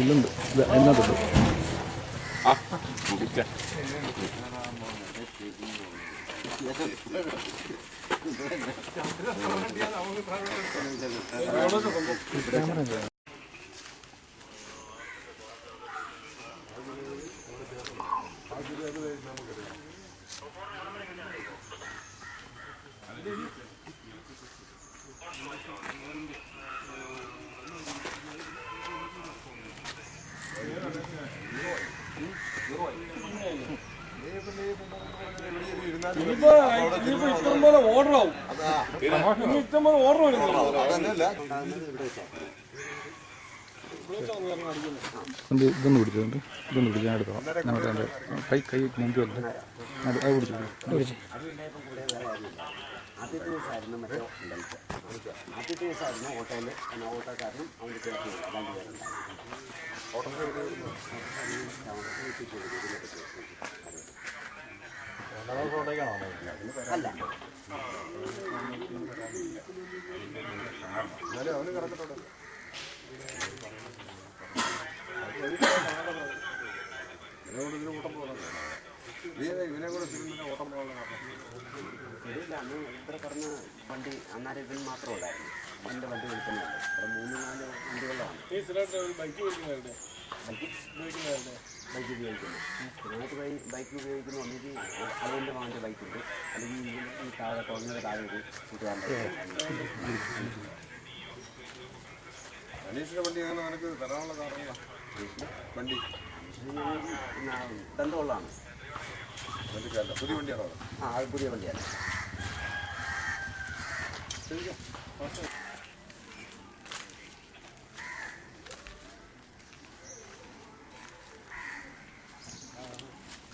ഇല്ലുണ്ട്. ഇത് അതിനകത്തുണ്ട്. ഇനിയിപ്പോ ഇനിയിപ്പോ ഇഷ്ടം പോലെ ഓർഡർ ആവും. ഇനി ഇഷ്ടം പോലെ ഓർഡർ വരുന്നുള്ളൂ ഇത് ഇതൊന്ന് പിടിച്ചതുകൊണ്ട് ഇതൊന്ന് പിടിച്ച് ഞാൻ എടുത്തോളാം അവിടെ എന്റെ കൈ കൈ മുമ്പിൽ വല്ല അത് പിടിച്ചു പിടിച്ചു. ആദ്യത്തെ ദിവസമായിരുന്നു മറ്റേ ഡൽസ് ആദ്യത്തെ ദിവസമായിരുന്നു ഓട്ടോയിൽ പിന്നെ ഓട്ടോക്കാരനും അവന്റെ ചേർത്ത് രണ്ടുപേരുണ്ടായിരുന്നു അല്ല. ഇത്ര പറഞ്ഞ വണ്ടി അന്നേരം ഇതിന് മാത്രം ഉണ്ടായിരുന്നു എന്റെ വണ്ടി വിളിക്കുന്നുണ്ട്. മൂന്ന് നാല് വണ്ടികളാണ് ബൈക്ക് വിളിക്കുന്നവരുടെ ബൈക്ക് ബൈക്ക് ഉപയോഗിക്കുന്നത് ഇതിനകത്ത് ബൈ ബൈക്ക് ഉപയോഗിക്കുന്നു ഒന്നെങ്കിൽ അതുകൊണ്ട് വാങ്ങിച്ച ബൈക്കുണ്ട് അല്ലെങ്കിൽ ഈ താഴെ തുറന്നത് താഴെ ഒരു കൂട്ടുകാരന്റെ അനീഷിന്റെ വണ്ടി അങ്ങനെ നിനക്ക് തരാനുള്ള കാരണങ്ങളാ വണ്ടി ബന്ധമുള്ളതാണ് വണ്ടിക്കല്ല പുതിയ വണ്ടിയാണോ? ആ പുതിയ വണ്ടിയാണ്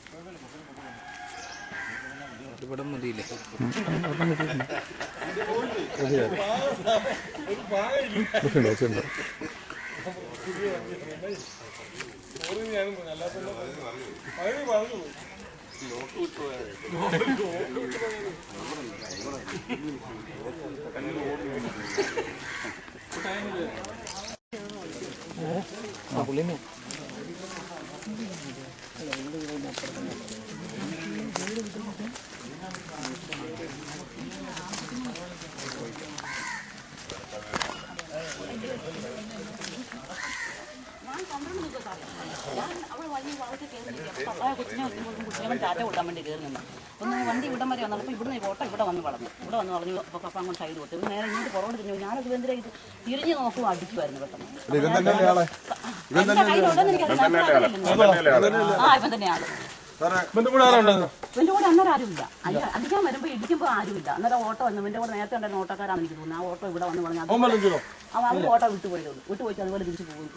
ഇവിടെ മതിയില്ലേ ഉണ്ട് വെച്ചിട്ടുണ്ട് ഓർമ്മ ഞാനും പറഞ്ഞു അല്ലാത്ത പകുതി പറഞ്ഞു മതിയില്ലേ ആ പുള്ളിനെ വേണ്ടി കയറി നിന്നു ഒന്ന് വണ്ടി ഇവിടം വരെ വന്നപ്പോൾ ഇവിടുന്ന് ഈ ഓട്ടം ഇവിടെ വന്ന് വളർന്നു ഇവിടെ വന്ന് വളഞ്ഞു അപ്പോൾ പപ്പ അങ്ങോട്ട് സൈഡ് കൊടുത്തു നേരെ ഇങ്ങോട്ട് പുറകോട്ട് തിരിഞ്ഞു ഞാനത് എന്തിനാ ഇത് തിരിഞ്ഞ് നോക്കും അടിക്കുമായിരുന്നു പെട്ടെന്ന്. ആ ഇവൻ തന്നെയാണ്. ഇവന്റെ കൂടെ അന്നേരം ആരുമില്ല. അടി- അടിക്കാൻ വരുമ്പോൾ ഇടിക്കുമ്പോൾ ആരുമില്ല. അന്നേരം ഓട്ടോ വന്നു ഇവന്റെ കൂടെ. നേരത്തെ ഉണ്ടായിരുന്ന ഓട്ടോക്കാരാണ് എനിക്ക് തോന്നുന്നത് ആ ഓട്ടോ ഇവിടെ വന്ന് വളഞ്ഞു അവൻ അവർ ഓട്ടോ വിട്ടു പോയതുള്ളൂ വിട്ടു പോയിട്ട് അതുപോലെ തിരിച്ചു പോകും.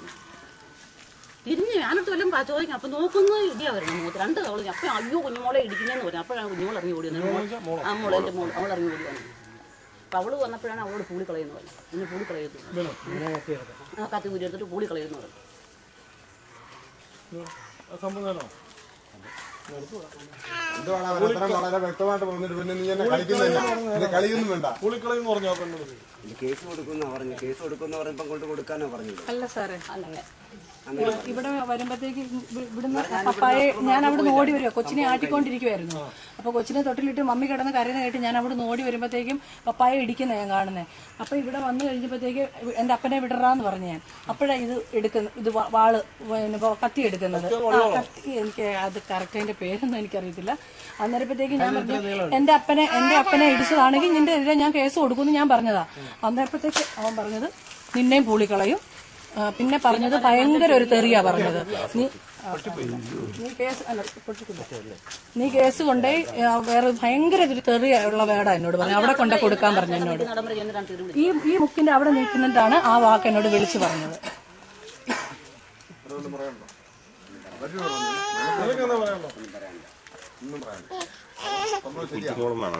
തിരിഞ്ഞ് ഞാനിട്ട് വല്ലതും ചോദിക്കും. അപ്പൊ നോക്കുന്നു ഇടിയാ വരണം മൂത്ത് രണ്ട് തവള അപ്പൊ അയ്യോ കുഞ്ഞുമോളെ ഇടിക്കുന്നതെന്ന് പറഞ്ഞു. അപ്പോഴാണ് കുഞ്ഞുമോൾ ഇറങ്ങി ഓടി വന്നത്. ആ മോളെ മോൾ അവൾ ഇറങ്ങി ഓടി വന്നു. അപ്പൊ അവൾ വന്നപ്പോഴാണ് അവളോട് പൂളി കളയുന്നത് പറഞ്ഞു ഇന്ന് പൂളി കളയുന്നു ആ കത്തി കുരി എടുത്തിട്ട് പൂളി കളയുന്നു പറഞ്ഞു ആ സംഭവം വളരെ വ്യക്തമായിട്ട് പറഞ്ഞിട്ട് പിന്നെ നീ എന്നെ കളിക്കുന്നില്ല. എന്നെ കളിയൊന്നും വേണ്ട. പുളിക്കളയെന്ന് പറഞ്ഞു ആ പെണ്ണോട് ഇത് കേസ് കൊടുക്കുന്ന പറഞ്ഞു കേസ് കൊടുക്കുന്ന പറഞ്ഞപ്പോൾ കൊണ്ട് കൊടുക്കാനോ പറഞ്ഞത്. അല്ല സാറേ. ഇവിടെ വരുമ്പോഴത്തേക്ക് ഇവിടുന്ന് പപ്പായെ ഞാൻ അവിടെ ഓടി വരിക. കൊച്ചിനെ ആട്ടിക്കൊണ്ടിരിക്കുവായിരുന്നു. അപ്പൊ കൊച്ചിനെ തൊട്ടിലിട്ട് മമ്മി കിടന്ന് കരയുന്ന കേട്ട് ഞാൻ അവിടെ ഓടി വരുമ്പോഴത്തേക്കും പപ്പായ ഇടിക്കുന്ന ഞാൻ കാണുന്നത് അപ്പൊ ഇവിടെ വന്നു കഴിഞ്ഞപ്പോഴത്തേക്ക് എന്റെ അപ്പനെ വിടറാന്ന് പറഞ്ഞു ഞാൻ. അപ്പോഴാണ് ഇത് എടുക്കുന്ന ഇത് വാൾ പിന്നെ കത്തി എടുക്കുന്നത്. കത്തി എനിക്ക് അത് കറക്റ്റ് അതിന്റെ പേരൊന്നും എനിക്കറിയത്തില്ല. അന്നേരപ്പോഴത്തേക്ക് ഞാൻ പറഞ്ഞു എന്റെ അപ്പനെ എന്റെ അപ്പനെ ഇടിച്ചതാണെങ്കിൽ നിന്റെ എതിരെ ഞാൻ കേസ് കൊടുക്കുമെന്ന് ഞാൻ പറഞ്ഞതാ. അന്നേരപ്പോഴത്തേക്ക് അവൻ പറഞ്ഞത് നിന്നെയും പൂളിക്കളയും. പിന്നെ പറഞ്ഞത് ഭയങ്കര ഒരു തെറിയാ പറഞ്ഞത്. നീ നീ കേസ് അല്ല. നീ കേസ് കൊണ്ടേ വേറെ ഭയങ്കര ഒരു തെറിയ ഉള്ള വേടാ എന്നോട് പറഞ്ഞു അവിടെ കൊണ്ട കൊടുക്കാൻ പറഞ്ഞു എന്നോട്. ഈ ഈ മുക്കിന്റെ അവിടെ നിൽക്കുന്നിട്ടാണ് ആ വാക്ക് എന്നോട് വിളിച്ചു പറഞ്ഞത്.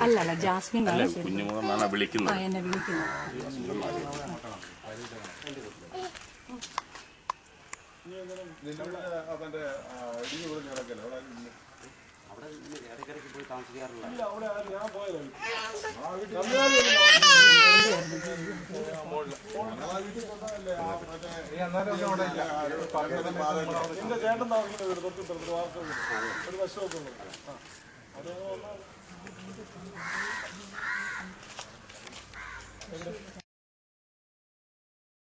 അല്ല അല്ല ജാസ്മിൻ എന്നെ വിളിക്കുന്നത്. അവിടെ ഇടയ്ക്കിടയ്ക്ക് പോയി പോയതാണ് എന്റെ ചേട്ടൻ താമസിക്കുന്ന വീട് തൊട്ടിപ്പുറത്ത് വാർത്ത ഒരു വശമൊക്കെ ഉള്ളത് അവിടെ വന്നാൽ